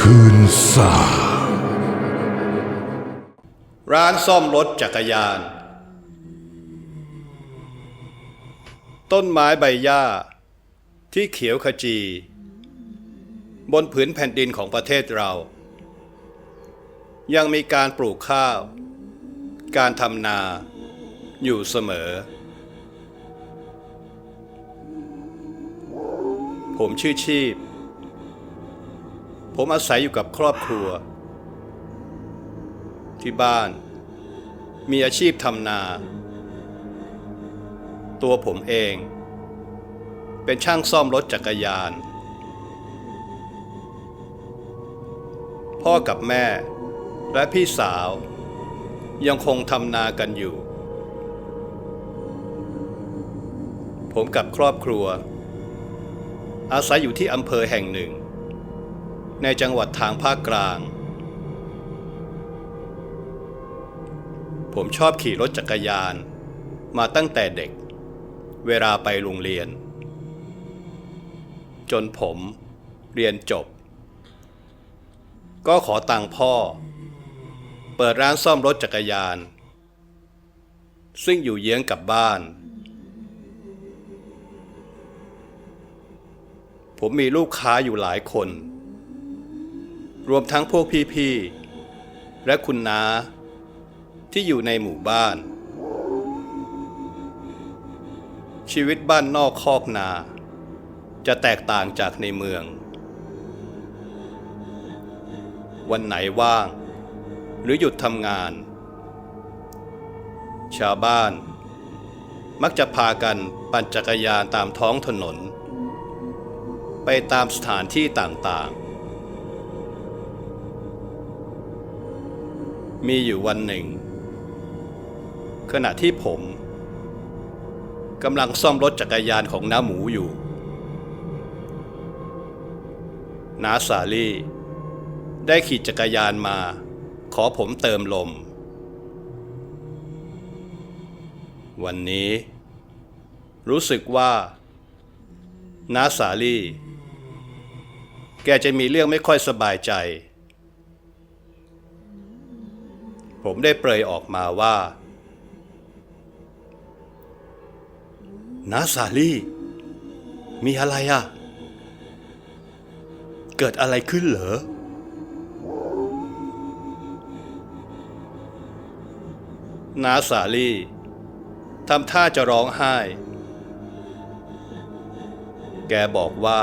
คืนสาร้านซ่อมรถจักรยาน ต้นไม้ใบหญ้า ที่เขียวขจี บนผืนแผ่นดินของประเทศเรา ยังมีการปลูกข้าว การทำนา อยู่เสมอ ผมชื่อชีพ ผมอาศัยอยู่กับครอบครัว ที่บ้าน มีอาชีพทำนา ตัวผมเอง เป็นช่างซ่อมรถจักรยาน พ่อกับแม่และพี่สาว ยังคงทำนากันอยู่ ผมกับครอบครัว อาศัยอยู่ที่อำเภอแห่งหนึ่ง ในจังหวัดทางภาคกลาง ผมชอบขี่รถจักรยาน มาตั้งแต่เด็ก เวลาไปโรงเรียน จนผมเรียนจบ ก็ขอตังค์พ่อ เปิดร้านซ่อมรถจักรยาน ซึ่งอยู่เยื้องกับบ้านผมมีลูกค้าอยู่หลายคน รวมทั้งพวกพี่ๆและคุณน้าที่อยู่ในหมู่บ้าน ชีวิตบ้านนอกคอกนา จะแตกต่างจากในเมือง วันไหนว่าง หรือหยุดทำงาน ชาวบ้านมักจะพากันปั่นจักรยานตามท้องถนน ไปตามสถานที่ต่างๆ มีอยู่วันหนึ่ง ขณะที่ผมกำลังซ่อมรถจักรยานของน้าหมูอยู่ น้าสาลี่ ได้ขี่จักรยานมา ขอผมเติมลม วันนี้ รู้สึกว่าน้าสาลี่ แกจะมีเรื่องไม่ค่อยสบายใจ ผมได้เปรยออกมาว่าน้าสาลี่ มีอะไรอะ เกิดอะไรขึ้นเหรอน้าสาลี่ทำท่าจะร้องไห้ แกบอกว่า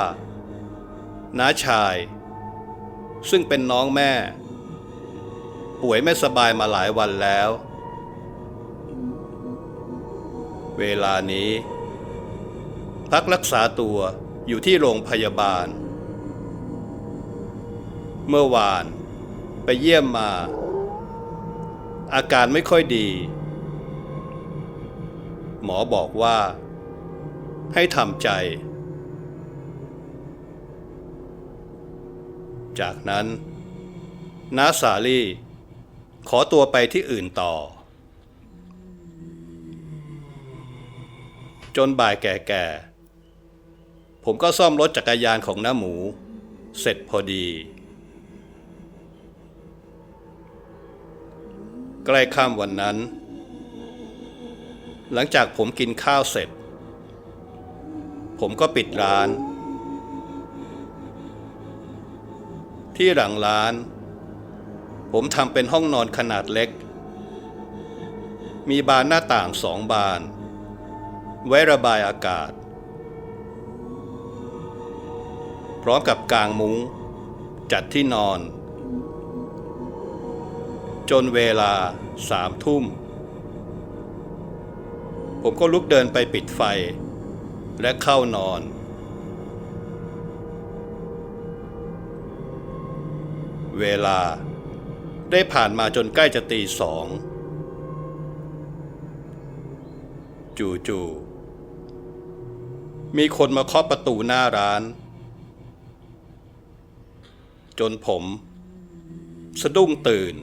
น้าชาย ซึ่งเป็นน้องแม่ ป่วยไม่สบายมาหลายวันแล้ว เวลานี้ พักรักษาตัวอยู่ที่โรงพยาบาล เมื่อวานไปเยี่ยมมา อาการไม่ค่อยดี หมอบอกว่า ให้ทำใจ จากนั้นน้าสาลี่ ขอตัวไปที่อื่นต่อ จนบ่ายแก่ๆ ผมก็ซ่อมรถจักรยานของน้าหมู เสร็จพอดี ใกล้ค่ำวันนั้น หลังจากผมกินข้าวเสร็จ ผมก็ปิดร้าน ที่หลังร้าน ผมทำเป็นห้องนอนขนาดเล็ก มีบานหน้าต่างสองบาน ไว้ระบายอากาศ พร้อมกับกางมุง้ง จัดที่นอน จนเวลาสามทุ่ม ผมก็ลุกเดินไปปิดไฟ และเข้านอนเวลา ได้ผ่านมาจนใกล้จะตีสองจู่ๆมีคนมาเคาะประตูหน้าร้าน จนผม สะดุ้งตื่น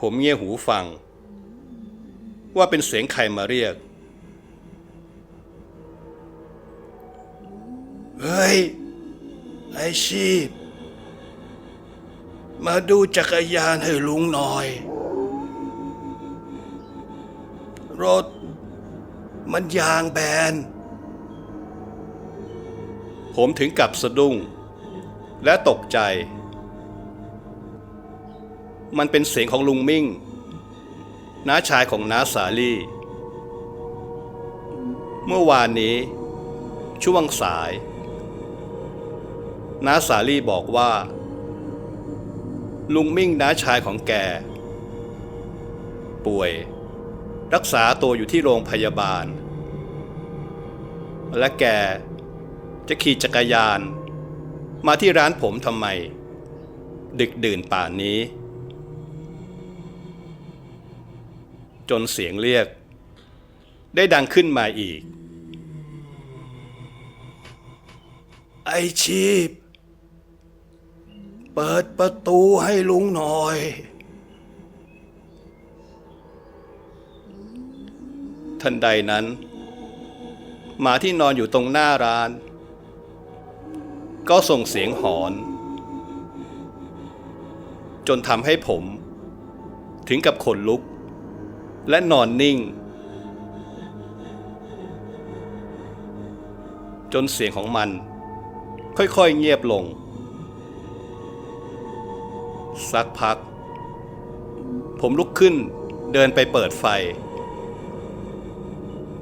ผมเงี่ยหูฟัง ว่าเป็นเสียงใครมาเรียกเเฮ้ย ไอชีพ มาดูจักรยานให้ลุงหน่อย รถ มันยางแบน ผมถึงกับสะดุ้ง และตกใจ มันเป็นเสียงของลุงมิ่ง น้าชายของน้าสาลี่ เมื่อวานนี้ ช่วงสาย น้าสาลี่บอกว่า ลุงมิ่งน้าชายของแก ป่วย รักษาตัวอยู่ที่โรงพยาบาล และแก จะขี่จักรยาน มาที่ร้านผมทำไม ดึกดื่นป่านนี้ จนเสียงเรียก ได้ดังขึ้นมาอีก ไอชีพ เปิดประตูให้ลุงหน่อย ทันใดนั้น หมาที่นอนอยู่ตรงหน้าร้าน ก็ส่งเสียงหอน จนทำให้ผม ถึงกับขนลุก และนอนนิ่ง จนเสียงของมัน ค่อยๆเงียบลง สักพัก ผมลุกขึ้นเดินไปเปิดไฟ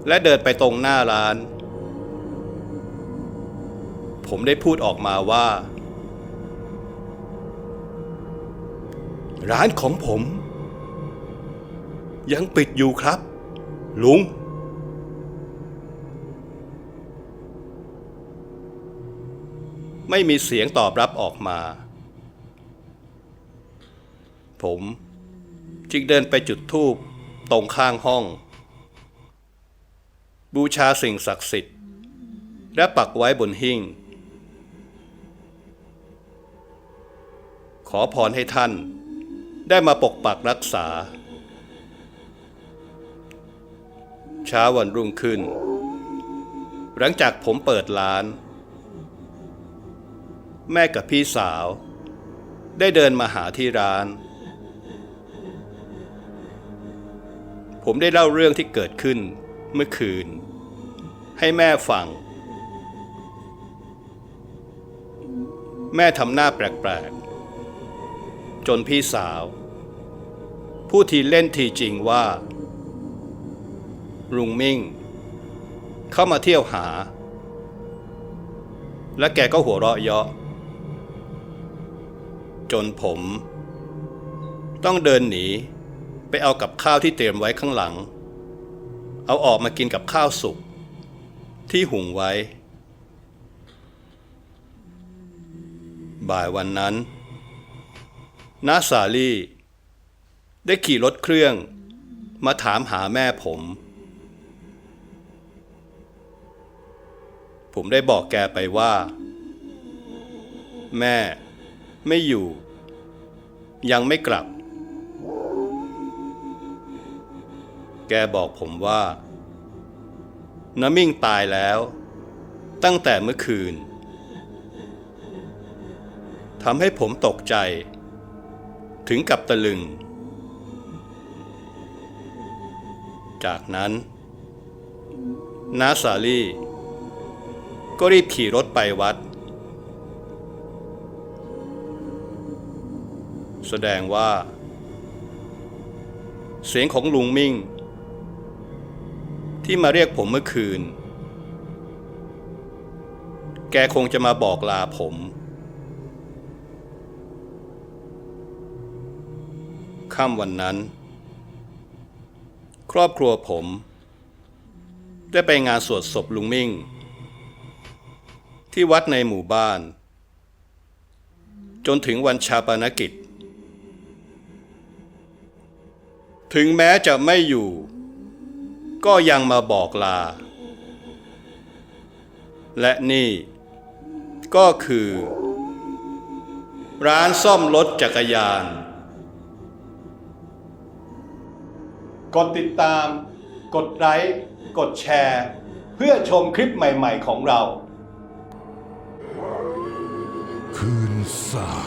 และเดินไปตรงหน้าร้าน ผมได้พูดออกมาว่า ร้านของผม ยังปิดอยู่ครับ ลุงไม่มีเสียงตอบรับออกมา ผม จึงเดินไปจุดธูปตรงข้างห้อง บูชาสิ่งศักดิ์สิทธิ์ และปักไว้บนหิ้งขอพรให้ท่านได้มาปกปักรักษา เช้าวันรุ่งขึ้น หลังจากผมเปิดร้าน แม่กับพี่สาว ได้เดินมาหาที่ร้าน ผมได้เล่าเรื่องที่เกิดขึ้นเมื่อคืน ให้แม่ฟัง แม่ทำหน้าแปลกๆ จนพี่สาวพูดทีเล่นทีจริงว่าลุงมิ่ง เข้ามาเที่ยวหา และแกก็หัวเราะเยาะ จนผม ต้องเดินหนี ไปเอากับข้าวที่เตรียมไว้ข้างหลัง เอาออกมากินกับข้าวสุกที่หุงไว้ บ่ายวันนั้นน้าสาลี่ ได้ขี่รถเครื่อง มาถามหาแม่ผม ผมได้บอกแกไปว่า แม่ไม่อยู่ ยังไม่กลับ กบอกผมว่าน้ามิ่งตายแล้ว ตั้งแต่เมื่อคืนทำให้ผมตกใจ ถึงกับตะลึง จากนั้นน้าสาลี่ ก็รีบขี่รถไปวัด แสดงว่า เสียงของลุงมิ่ง ที่มาเรียกผมเมื่อคืน แกคงจะมาบอกลาผม ค่ำวันนั้น ครอบครัวผม ได้ไปงานสวดศพลุงมิ่ง ที่วัดในหมู่บ้าน จนถึงวันชาปนกิจ ถึงแม้จะไม่อยู่ ก็ยังมาบอกลา และนี่ ก็คือ ร้านซ่อมรถจักรยาน กดติดตาม กดไลค์ กดแชร์ เพื่อชมคลิปใหม่ๆของเรา คืนสา